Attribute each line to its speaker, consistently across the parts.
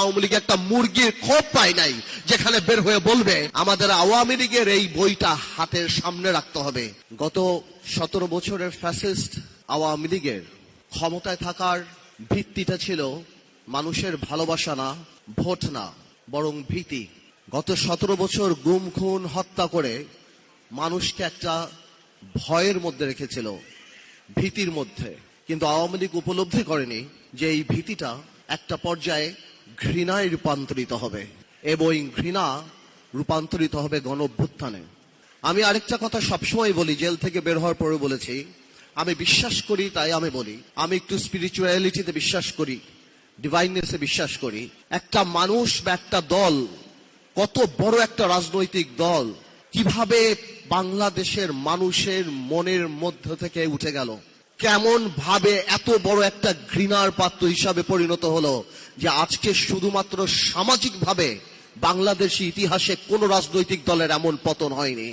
Speaker 1: Awami League একটা মুরগির খোপ পায় নাই, যেখানে বের হয়ে বলবে, আমাদের আওয়ামী লীগের এই বইটা হাতের সামনে রাখতে হবে। গত সতেরো বছরের ফ্যাসিস্ট আওয়ামী লীগের ক্ষমতায় থাকার ভিত্তিটা ছিল মানুষের ভালোবাসা না, ভোট না, বরং ভীতি। গত সতেরো বছর গুম, খুন, হত্যা করে মানুষকে একটা ভয়ের মধ্যে রেখেছিল, ভীতির মধ্যে। কিন্তু আওয়ামী লীগ উপলব্ধি করেনি যে এই ভীতিটা একটা পর্যায়ে ঘৃণায় রূপান্তরিত হবে। এবং ঘৃণা রূপান্তরিত হবে গণ অভ্যুত্থানে আমি আরেকটা কথা সবসময় বলি, জেল থেকে বের হওয়ার পরে বলেছি, আমি বিশ্বাস করি, তাই আমি বলি, আমি একটু স্পিরিচুয়ালিটিতে বিশ্বাস করি ডিভাইননেসে বিশ্বাস করি। একটা মানুষ বা একটা দল, কত বড় একটা রাজনৈতিক দল, কীভাবে বাংলাদেশের মানুষের মনের মধ্য থেকে উঠে গেল কেমন ভাবে এত বড় একটা ঘৃণার পাত্র হিসাবে পরিণত হলো যে আজকে শুধুমাত্র সামাজিকভাবে বাংলাদেশি ইতিহাসে কোন রাজনৈতিক দলের এমন পতন হয়নি।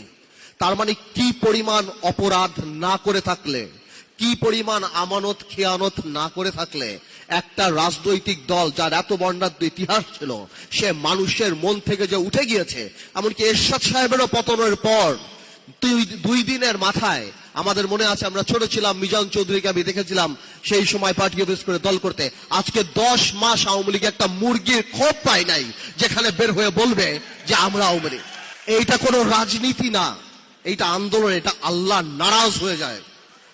Speaker 1: তার মানে কি পরিমাণ অপরাধ না করে থাকলে, কি পরিমাণ আমানত, খেয়ানত না করে থাকলে একটা রাজনৈতিক দল যার এত বর্ণাঢ্য ইতিহাস ছিল, সে মানুষের মন থেকে যে উঠে গিয়েছে, এমনকি এরশাদ সাহেবেরও পতনের পর দুই দুই দিনের মাথায় আমাদের মনে আছে, আমরা ছোট ছিলাম, মিজান চৌধুরীকে আমি দেখেছিলাম, সেই সময় পার্টি অফিস করে দল করতে। আজকে দশ মাস আওয়ামী লীগ একটা মুরগির খোপ পায় নাই, যেখানে বের হয়ে বলবে যে আমরা আওয়ামী লীগ। এইটা কোনো রাজনীতি না, এইটা আন্দোলন, এটা আল্লাহ নারাজ হয়ে যায়।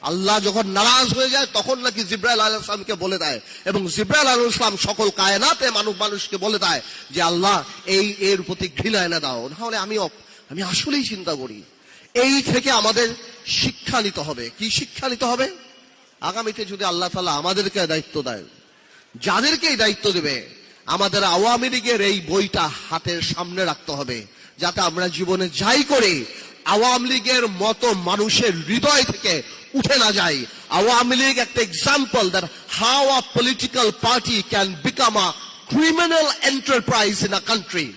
Speaker 1: আল্লাহ যখন নারাজ হয়ে যায়, তখন নাকি জিব্রাইল আল ইসলামকে বলে দেয়, এবং জিব্রাইল আল ইসলাম সকল কায়নাতে মানুষ মানুষকে বলে দেয় যে, আল্লাহ, এই এর প্রতি ঘৃণা এনে দাও। নাহলে আমি আমি আসলেই চিন্তা করি। এই থেকে আমাদের শিক্ষা নিতে হবে। কি শিক্ষা নিতে হবে? আগামীতে যদি আল্লাহ তালা আমাদেরকে দায়িত্ব দেয় যাদেরকে এই দায়িত্ব দেবে, আমাদের আওয়ামী লীগের এই বইটা হাতের সামনে রাখতে হবে, যাতে আমরা জীবনে যাই করে আওয়ামী লীগের মতো মানুষের হৃদয় থেকে উঠে না যাই। আওয়ামী লীগ একটা example that how a political party can become a criminal enterprise in a country